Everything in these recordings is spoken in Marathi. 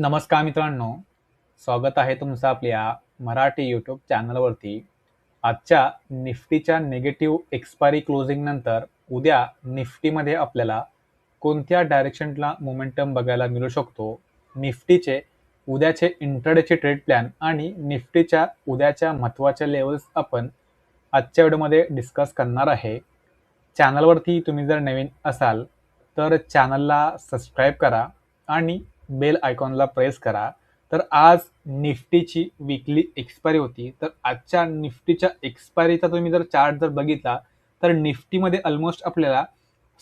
नमस्कार मित्रांनो. स्वागत आहे तुमचं आपल्या मराठी यूट्यूब चॅनलवरती आजच्या निफ्टीच्या निगेटिव्ह एक्सपायरी क्लोजिंग नंतर उद्या निफ्टीमध्ये आपल्याला कोणत्या डायरेक्शनला मोमेंटम बघायला मिळू शकतो? निफ्टीचे उद्याचे इंटरडेचे ट्रेड प्लॅन आणि निफ्टीच्या उद्याच्या महत्त्वाच्या लेवल्स आपण आजच्या व्हिडिओमध्ये डिस्कस करणार आहे. चॅनलवरती तुम्ही जर नवीन असाल तर चॅनलला सबस्क्राईब करा आणि बेल आयकॉनला प्रेस करा. तर आज निफ्टीची विकली एक्सपायरी होती. तर आजच्या निफ्टीच्या एक्सपायरीचा तुम्ही जर चार्ट जर बघितला तर निफ्टीमध्ये ऑलमोस्ट आपल्याला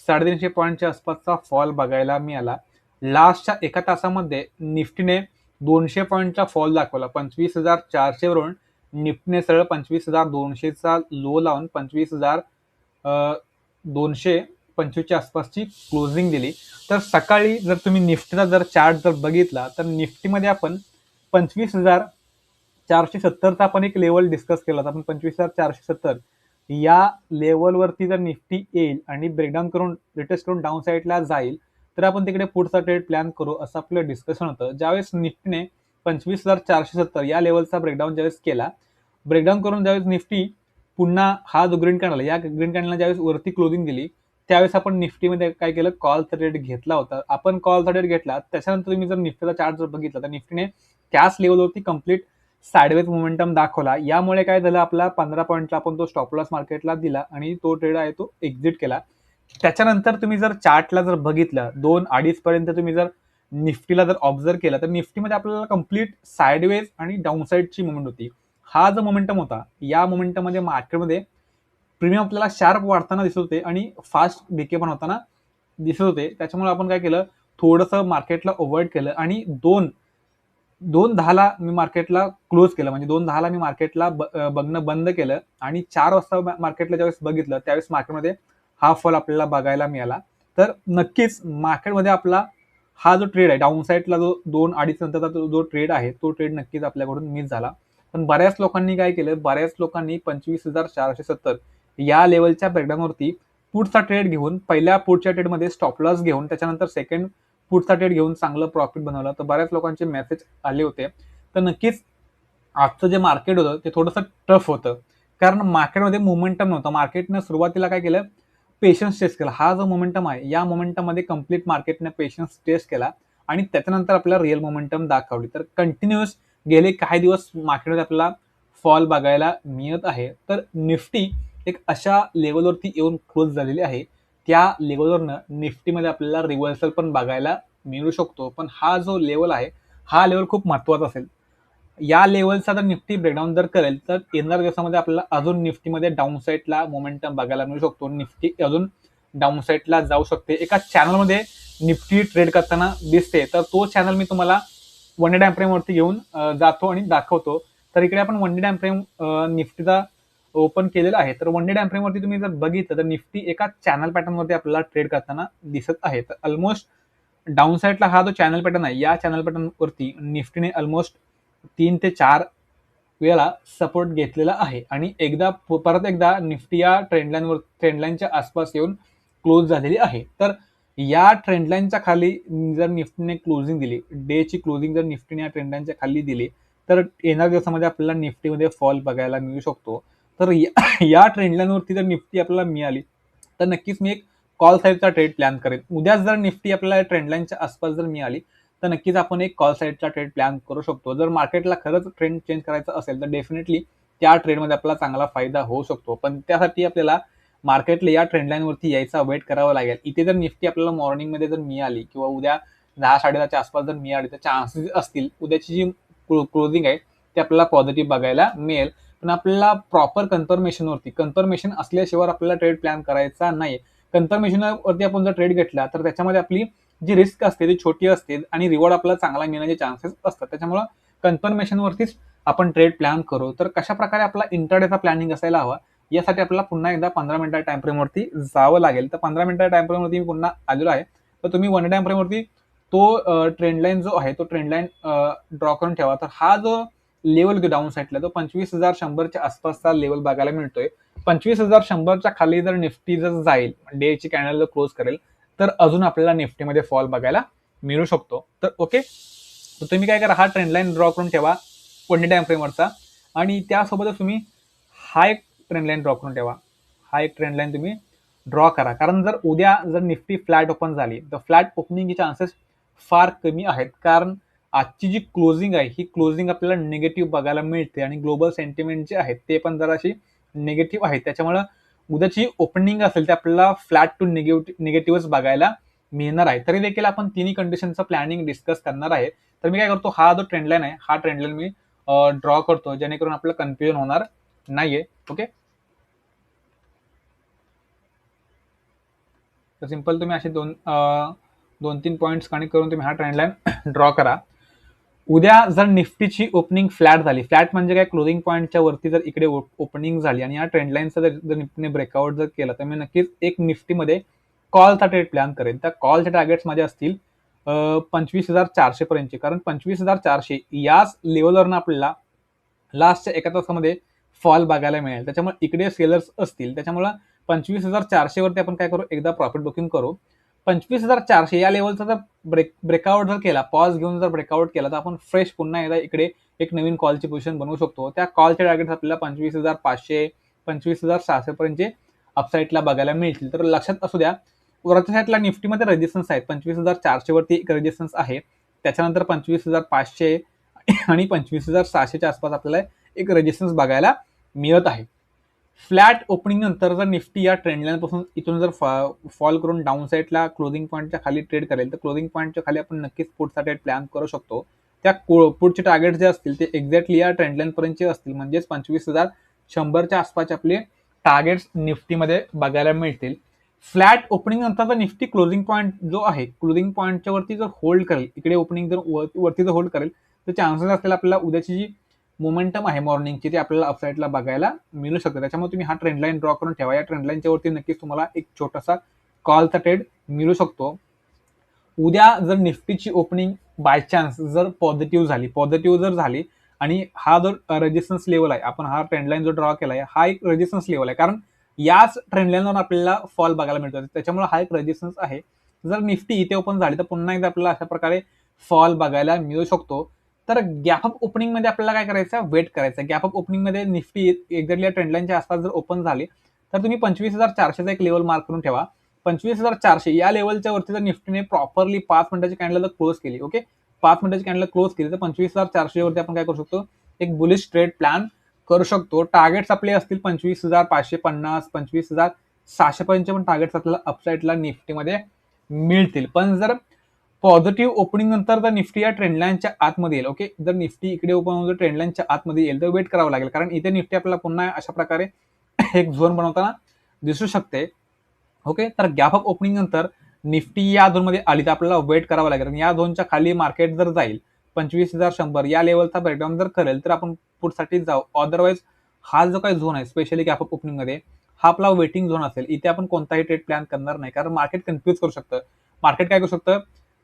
साडेतीनशे पॉईंटच्या आसपासचा फॉल बघायला मिळाला. लास्टच्या एका तासामध्ये निफ्टीने दोनशे पॉईंटचा फॉल दाखवला. पंचवीस हजार चारशेवरून निफ्टीने सरळ पंचवीस हजार दोनशेचा लो लावून पंचवीस हजार दोनशे पंचवीसच्या आसपासची क्लोजिंग दिली. तर सकाळी जर तुम्ही निफ्टीचा जर चार्ट जर बघितला तर निफ्टीमध्ये आपण पंचवीस हजार चारशे सत्तरचा आपण एक लेवल डिस्कस केला होता. आपण पंचवीस हजार चारशे सत्तर. या लेवलवरती जर निफ्टी येईल आणि ब्रेकडाऊन करून रिटेस्ट करून डाऊन साईडला जाईल तर आपण तिकडे पुढचा ट्रेड प्लॅन करू असं आपलं डिस्कशन होतं. ज्यावेळेस निफ्टीने पंचवीस हजार चारशे सत्तर या लेवलचा ब्रेकडाऊन ज्यावेळेस केला ब्रेकडाऊन करून ज्यावेळेस निफ्टी पुन्हा हा जो ग्रीन कॅन्डल या ग्रीन कॅन्डलला ज्यावेळेस वरती क्लोजिंग दिली त्यावेळेस आपण निफ्टीमध्ये काय केलं? कॉलचा रेट घेतला होता. आपण कॉलचा रेट घेतला त्याच्यानंतर तुम्ही जर निफ्टीचा चार्ट जर बघितला तर निफ्टीने त्याच लेवलवरती कंप्लीट साडवेज मोमेंटम दाखवला. यामुळे काय झालं? आपला पंधरा पॉईंटला आपण तो स्टॉप लॉस मार्केटला दिला आणि तो ट्रेड आहे तो एक्झिट केला. त्याच्यानंतर तुम्ही जर चार्टला जर बघितलं दोन अडीच पर्यंत तुम्ही जर निफ्टीला जर ऑब्झर्व केला तर निफ्टीमध्ये आपल्याला कंप्लीट साईडवेज आणि डाऊनसाईडची मुवमेंट होती. हा जो मोमेंटम होता या मोमेंटममध्ये मार्केटमध्ये प्रीमियम आपल्याला शार्प वाढताना दिसत होते आणि फास्ट डिके पण होताना दिसत होते. त्याच्यामुळे आपण काय केलं? थोडंसं मार्केटला अवॉइड केलं आणि दोन दोन दहाला मी मार्केटला क्लोज केलं. म्हणजे दोन दहाला मी मार्केटला बघणं बंद केलं आणि चार वाजता मार्केटला ज्यावेळेस बघितलं त्यावेळेस मार्केटमध्ये हा फॉल आपल्याला बघायला मिळाला. तर नक्कीच मार्केटमध्ये आपला हा जो ट्रेड आहे डाऊन साईडला जो दोन अडीच नंतरचा जो ट्रेड आहे तो ट्रेड नक्कीच आपल्याकडून मिस झाला. पण बऱ्याच लोकांनी काय केलं? बऱ्याच लोकांनी पंचवीस हजार चारशे सत्तर या लेवलच्या ब्रेकडाऊनवरती पुढचा ट्रेड घेऊन पहिल्या पुढच्या ट्रेडमध्ये स्टॉप लॉस घेऊन त्याच्यानंतर सेकंड पुढचा ट्रेड घेऊन चांगलं प्रॉफिट बनवलं. तर बऱ्याच लोकांचे मेसेज आले होते. तर नक्कीच आजचं जे मार्केट होतं ते थोडंसं टफ होतं. कारण मार्केटमध्ये मोमेंटम नव्हतं. मार्केटनं सुरुवातीला काय केलं? पेशन्स टेस्ट केला. हा जो मोमेंटम आहे या मोमेंटममध्ये कंप्लीट मार्केटने पेशन्स टेस्ट केला आणि त्याच्यानंतर आपल्याला रिअल मोमेंटम दाखवली. तर कंटिन्युअस गेले काही दिवस मार्केटमध्ये आपल्याला फॉल बघायला मिळत आहे. तर निफ्टी एक अशा लेवलवरती येऊन क्लोज झालेली आहे. त्या लेवलवरनं निफ्टीमध्ये आपल्याला रिव्हर्सल पण बघायला मिळू शकतो. पण हा जो लेवल आहे हा लेवल खूप महत्त्वाचा असेल. या लेवलचा जर निफ्टी ब्रेकडाऊन जर करेल तर येणाऱ्या दिवसामध्ये आपल्याला अजून निफ्टीमध्ये डाऊन साईडला मोमेंटम बघायला मिळू शकतो. निफ्टी अजून डाऊन साईडला जाऊ शकते. एका चॅनलमध्ये निफ्टी ट्रेड करताना दिसते तर तो चॅनल मी तुम्हाला वन डे टाइम फ्रेमवरती घेऊन जातो आणि दाखवतो. तर इकडे आपण वन डे टाइम फ्रेम निफ्टीचा ओपन केलेलं आहे. तर वन डे टाइम फ्रेमवरती तुम्ही जर बघितलं तर निफ्टी एका चॅनल पॅटर्नवरती आपल्याला ट्रेड करताना दिसत आहे. तर ऑलमोस्ट डाऊन साईडला हा जो चॅनल पॅटर्न आहे या चॅनल पॅटर्नवरती निफ्टीने ऑलमोस्ट तीन ते चार वेळा सपोर्ट घेतलेला आहे. आणि एकदा परत एकदा निफ्टी या ट्रेंडलाईनवर ट्रेंडलाईनच्या आसपास येऊन क्लोज झालेली आहे. तर या ट्रेंडलाईनच्या खाली जर निफ्टीने क्लोजिंग दिली डेची क्लोजिंग जर निफ्टीने या ट्रेंडलाईनच्या खाली दिली तर येणाऱ्या दिवसामध्ये आपल्याला निफ्टीमध्ये फॉल बघायला मिळू शकतो. तर या ट्रेंडलाईनवरती जर निफ्टी आपल्याला मिळाली तर नक्कीच मी एक कॉल साईडचा ट्रेड प्लॅन करेन. उद्याच जर निफ्टी आपल्याला ट्रेंडलाईनच्या आसपास जर मिळाली तर नक्कीच आपण एक कॉल साईडचा ट्रेड प्लॅन करू शकतो. जर मार्केटला खरंच ट्रेंड चेंज करायचा असेल तर डेफिनेटली त्या ट्रेडमध्ये आपल्याला चांगला फायदा होऊ शकतो. पण त्यासाठी आपल्याला मार्केटला या ट्रेंडलाईनवरती यायचा वेट करावा लागेल. इथे जर निफ्टी आपल्याला मॉर्निंगमध्ये जर मिळाली किंवा उद्या दहा साडे दहाच्या आसपास जर मिळाली तर चान्सेस असतील उद्याची जी क्लोजिंग आहे ते आपल्याला पॉझिटिव्ह बघायला मिळेल. पण आपल्याला प्रॉपर कन्फर्मेशनवरती कन्फर्मेशन असल्याशिवाय आपल्याला ट्रेड प्लॅन करायचा नाही. कन्फर्मेशनवरती आपण जर ट्रेड घेतला तर त्याच्यामध्ये आपली जी रिस्क असते ती छोटी असते आणि रिवॉर्ड आपल्याला चांगला मिळण्याचे चान्सेस असतात. त्याच्यामुळे कन्फर्मेशनवरतीच आपण ट्रेड प्लॅन करू. तर कशा प्रकारे आपला इंटरडेचा प्लॅनिंग असायला हवा यासाठी आपल्याला पुन्हा एकदा पंधरा मिनिटा टाइम फ्रेमवरती जावं लागेल. तर पंधरा मिनिटा टाइम फ्रेमवरती मी पुन्हा आलेलो आहे. तर तुम्ही वन टाइम फ्रेमवरती तो ट्रेंड लाईन जो आहे तो ट्रेंड लाईन ड्रॉ करून ठेवा. तर हा जो लेवल डाऊन साईडला तो पंचवीस हजार शंभरच्या आसपासचा लेवल बघायला मिळतोय. पंचवीस हजार शंभरच्या खाली जर निफ्टी जर जाईल डेची कॅनल जर क्लोज करेल तर अजून आपल्याला निफ्टीमध्ये फॉल बघायला मिळू शकतो. तर ओके तर तुम्ही काय करा हा ट्रेंडलाईन ड्रॉ करून ठेवा वन डे टाइम फ्रेमवरचा आणि त्यासोबतच तुम्ही हा एक ट्रेंडलाईन ड्रॉ करून ठेवा. हा एक ट्रेंडलाईन तुम्ही ड्रॉ करा. कारण जर उद्या जर निफ्टी फ्लॅट ओपन झाली तर फ्लॅट ओपनिंगचे चान्सेस फार कमी आहेत. कारण आजची जी क्लोजिंग आहे ही क्लोजिंग आपल्याला निगेटिव्ह बघायला मिळते आणि ग्लोबल सेंटिमेंट जे आहेत ते पण जराशी निगेटिव्ह आहे. त्याच्यामुळं उद्याची ओपनिंग असेल ते आपल्याला फ्लॅट टू निगेटिव्ह निगेटिव्हच बघायला मिळणार आहे. तरी देखील आपण तिन्ही कंडिशनचं प्लॅनिंग डिस्कस करणार आहे. तर मी काय करतो हा जो ट्रेंडलाईन आहे हा ट्रेंडलाईन मी ड्रॉ करतो जेणेकरून आपलं कन्फ्युजन होणार नाहीये. ओके तर सिंपल तुम्ही असे दोन दोन तीन पॉईंट्स कनेक्ट करून तुम्ही हा ट्रेंडलाईन ड्रॉ करा. उद्या जर निफ्टीची ओपनिंग फ्लॅट झाली फ्लॅट म्हणजे काय? क्लोजिंग पॉईंटच्या वरती जर इकडे ओपनिंग झाली आणि या ट्रेंडलाईनचा जर जर निफ्टीने ब्रेकआउट जर केला तर मी नक्कीच एक निफ्टीमध्ये कॉलचा ट्रेड प्लॅन करेन. त्या कॉलचे टार्गेट्स माझे असतील पंचवीस हजार चारशे पर्यंतचे. कारण पंचवीस हजार चारशे याच लेवलवरनं आपल्याला लास्टच्या एका तासामध्ये फॉल बघायला मिळेल. त्याच्यामुळे इकडे सेलर्स असतील त्याच्यामुळं पंचवीस हजार चारशेवरती आपण काय करू? एकदा प्रॉफिट बुकिंग करू. पंचवीस हजार चारशे. या लेवलचा जर ब्रेक ब्रेकआउट जर केला पॉज घेऊन जर ब्रेकआउट केला तर आपण फ्रेश पुन्हा एकदा इकडे एक नवीन कॉलची पोझिशन बनवू शकतो. त्या कॉलचे टार्गेट आपल्याला पंचवीस हजार पाचशे पंचवीस हजार सहाशे पर्यंतचे बघायला मिळतील. तर लक्षात असू द्या वरच्या साईडला निफ्टीमध्ये रेजिस्टन्स आहेत. पंचवीस हजार चारशे वरती एक रेजिस्टन्स आहे. त्याच्यानंतर पंचवीस हजार पाचशे आणि पंचवीस हजार सहाशेच्या आसपास आपल्याला एक रेजिस्टन्स बघायला मिळत आहे. फ्लॅट ओपनिंग नंतर जर निफ्टी या ट्रेंडलाईन पासून इथून जर फॉल करून डाऊन साईडला क्लोजिंग पॉईंटच्या खाली ट्रेड करेल तर क्लोजिंग पॉईंटच्या खाली आपण नक्कीच पुढचा ट्रेड प्लॅन करू शकतो. त्या पुढचे टार्गेट जे असतील ते एक्झॅक्टली या ट्रेंडलाईन पर्यंतचे असतील. म्हणजेच पंचवीस हजार शंभरच्या आसपासचे आपले टार्गेट्स निफ्टीमध्ये बघायला मिळतील. फ्लॅट ओपनिंग नंतर निफ्टी क्लोजिंग पॉईंट जो आहे क्लोजिंग पॉईंटच्या वरती जर होल्ड करेल इकडे ओपनिंग जर वरती जर होल्ड करेल तर चान्सेस असतील आपल्याला उद्याची जी मोमेंटम आहे मॉर्निंगची ती आपल्याला अपसाईडला बघायला मिळू शकते. त्याच्यामुळे तुम्ही हा ट्रेंडलाईन ड्रॉ करून ठेवा. या ट्रेंडलाईनच्या वरती नक्कीच तुम्हाला एक छोटासा कॉलचा ट्रेड मिळू शकतो. उद्या जर निफ्टीची ओपनिंग बाय चान्स जर पॉझिटिव्ह झाली पॉझिटिव्ह जर झाली आणि हा जो रेजिस्टन्स लेवल आहे आपण हा ट्रेंडलाईन जो ड्रॉ केला आहे हा एक रेजिस्टन्स लेवल आहे. कारण याच ट्रेंडलाईनवर आपल्याला फॉल बघायला मिळतो त्याच्यामुळे हा एक रेजिस्टन्स आहे. जर निफ्टी इथे ओपन झाली तर पुन्हा एकदा आपल्याला अशा प्रकारे फॉल बघायला मिळू शकतो. तर गॅप ऑफ ओपनिंगमध्ये आपल्याला काय करायचं वेट करायचं गॅप ऑफ ओपनिंगमध्ये निफ्टी एक्झॅक्टली या ट्रेंडलाईनच्या आसपास जर ओपन झाली तर तुम्ही पंचवीस हजार चारशेचा एक लेवल मार्क करून ठेवा. पंचवीस हजार चारशे या लेवलच्या वरती जर निफ्टीने प्रॉपरली पाच मिनिटाची कॅन्डल जर क्लोज केली ओके पाच मिनिटाची कॅन्डल क्लोज केली तर पंचवीस हजार चारशे वरती आपण काय करू शकतो? एक बुलिश ट्रेड प्लॅन करू शकतो. टार्गेट्स आपले असतील पंचवीस हजार पाचशे पन्नास पंचवीस हजार सहाशे पर्यंतचे पण टार्गेट्स आपल्याला अपसाईडला निफ्टीमध्ये मिळतील. पण जर पॉझिटिव्ह ओपनिंग नंतर जर निफ्टी या ट्रेंडलाईनच्या आतमध्ये येईल. ओके जर निफ्टी इकडे ओपन होऊन जर ट्रेंडलाईनच्या आतमध्ये येईल तर वेट करावं लागेल. कारण इथे निफ्टी आपल्याला पुन्हा अशा प्रकारे एक झोन बनवताना दिसू शकते. ओके तर गॅप ऑफ ओपनिंग नंतर निफ्टी या झोनमध्ये आली तर आपल्याला वेट करावं लागेल. या झोनच्या खाली मार्केट जर जाईल पंचवीस हजार शंभर या लेवलचा ब्रेकडाऊन जर करेल तर आपण पुढसाठी जाऊ. अदरवाईज हा जो काही झोन आहे स्पेशली गॅप ऑफ ओपनिंगमध्ये हा आपला वेटिंग झोन असेल. इथे आपण कोणताही ट्रेड प्लॅन करणार नाही. कारण मार्केट कन्फ्युज करू शकतं. मार्केट काय करू शकतं?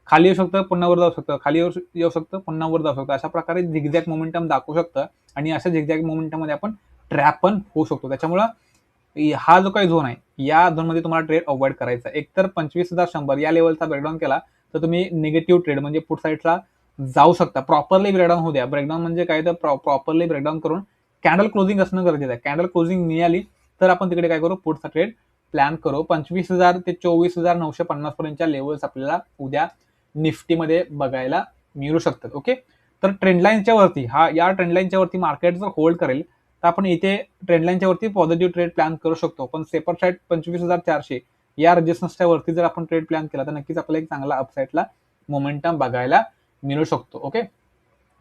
खाली येऊ शकतं पुन्हा वर जाऊ शकतं. खाली येऊ शकतं पुन्हा वर जाऊ शकतं. अशा प्रकारे झिगझॅक मोमेंटम दाखवू शकतं आणि अशा झिगझॅक मोमेंटममध्ये आपण ट्रॅप पण होऊ शकतो. त्याच्यामुळं हा जो काही झोन आहे या झोनमध्ये तुम्हाला ट्रेड अवॉइड करायचा एक तर पंचवीस हजार शंभर या लेवलचा ब्रेकडाऊन केला तर तुम्ही निगेटिव्ह ट्रेड म्हणजे पुढ साईडला जाऊ शकता. प्रॉपरली ब्रेकडाऊन होऊ द्या. ब्रेकडाऊन म्हणजे काय? तर प्रॉपरली ब्रेकडाऊन करून कॅन्डल क्लोजिंग असणं गरजेचं आहे. कॅन्डल क्लोजिंग मिळाली तर आपण तिकडे काय करू? पुढचा ट्रेड प्लॅन करू. पंचवीस हजार ते चोवीस हजार नऊशे पन्नास पर्यंतच्या लेवल्स आपल्याला उद्या निफ्टीमध्ये बघायला मिळू शकतात ओके? तर ट्रेंडलाईनच्या वरती हा या ट्रेंडलाईनच्या वरती मार्केट जर होल्ड करेल तर आपण इथे ट्रेंडलाईनच्या वरती पॉझिटिव्ह ट्रेड प्लॅन करू शकतो. पण सेपर साईड पंचवीस हजार चारशे या रजिस्टन्सच्या वरती जर आपण ट्रेड प्लॅन केला तर नक्कीच आपल्याला एक चांगला अपसाईडला मोमेंटम बघायला मिळू शकतो ओके?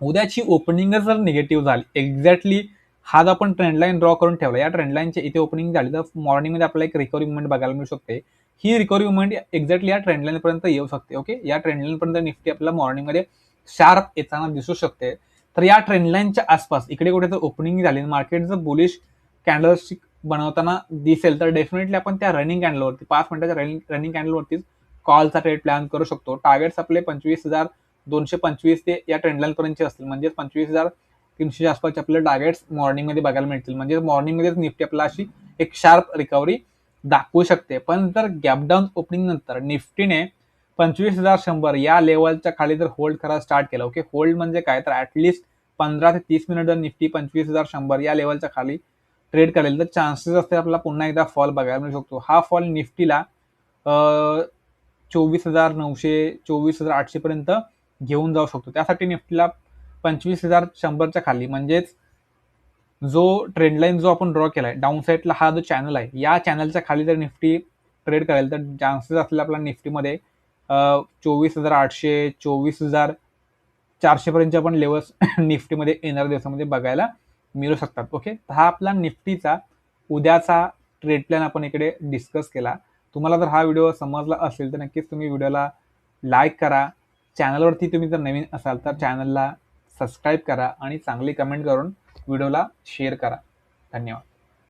उद्याची ओपनिंग जर निगेटिव्ह झाली एक्झॅक्टली हा जर आपण ट्रेंडलाईन ड्रॉ करून ठेवला. या ट्रेंडलाईनच्या इथे ओपनिंग झाली तर मॉर्निंगमध्ये आपल्याला एक रिकव्हरी मुवमेंट बघायला मिळू शकते. ही रिकव्हरी मुवमेंट एक्झॅक्टली या ट्रेंडलाईनपर्यंत येऊ शकते ओके या ट्रेंडलाईनपर्यंत निफ्टी आपल्याला मॉर्निंगमध्ये शार्प येताना दिसू शकते. तर या ट्रेंडलाईनच्या आसपास इकडे कुठे जर ओपनिंग झाली मार्केट जर बुलिश कॅन्डलस्टिक बनवताना दिसेल तर डेफिनेटली आपण त्या रनिंग कॅन्डलवरती पाच मिनिटाच्या रनिंग रनिंग कॅन्डलवरतीच कॉलचा ट्रेड प्लॅन करू शकतो. टार्गेट्स आपले पंचवीस हजार दोनशे पंचवीस ते या ट्रेंडलाईनपर्यंतचे असतील. म्हणजे पंचवीस हजार तीनशे आसपासचे आपले टार्गेट्स मॉर्निंगमध्ये बघायला मिळतील. म्हणजे मॉर्निंगमध्येच निफ्टी आपल्याला अशी एक शार्प रिकव्हरी दाखवू शकते. पण जर गॅपडाऊन ओपनिंग नंतर निफ्टीने पंचवीस हजार शंभर या लेवलच्या खाली जर होल्ड करायला स्टार्ट केलं ओके होल्ड म्हणजे काय? तर ऍटलिस्ट पंधरा ते तीस मिनिट जर निफ्टी पंचवीस हजार शंभर या लेवलच्या खाली ट्रेड करेल तर चान्सेस असते आपल्याला पुन्हा एकदा फॉल बघायला मिळू शकतो. हा फॉल निफ्टीला चोवीस हजार नऊशे चोवीस हजार आठशे पर्यंत घेऊन जाऊ शकतो. त्यासाठी निफ्टीला पंचवीस हजार शंभरच्या खाली म्हणजेच जो ट्रेंडलाईन जो आपण ड्रॉ केलाय डाऊन साईडला हा जो चॅनल आहे या चॅनलच्या खाली जर निफ्टी ट्रेड करेल तर चान्सेस असलेला आपल्या निफ्टीमध्ये चोवीस हजार आठशे चोवीस हजार चारशेपर्यंत आपण पण लेवल्स निफ्टीमध्ये येणाऱ्या दिवसामध्ये बघायला मिळू शकतात ओके तर हा आपला निफ्टीचा उद्याचा ट्रेड प्लॅन आपण इकडे डिस्कस केला. तुम्हाला जर हा व्हिडिओ समजला असेल तर नक्कीच तुम्ही व्हिडिओला लाईक करा. चॅनलवरती तुम्ही जर नवीन असाल तर चॅनलला सबस्क्राईब करा आणि चांगली कमेंट करून व्हिडिओला शेअर करा. धन्यवाद.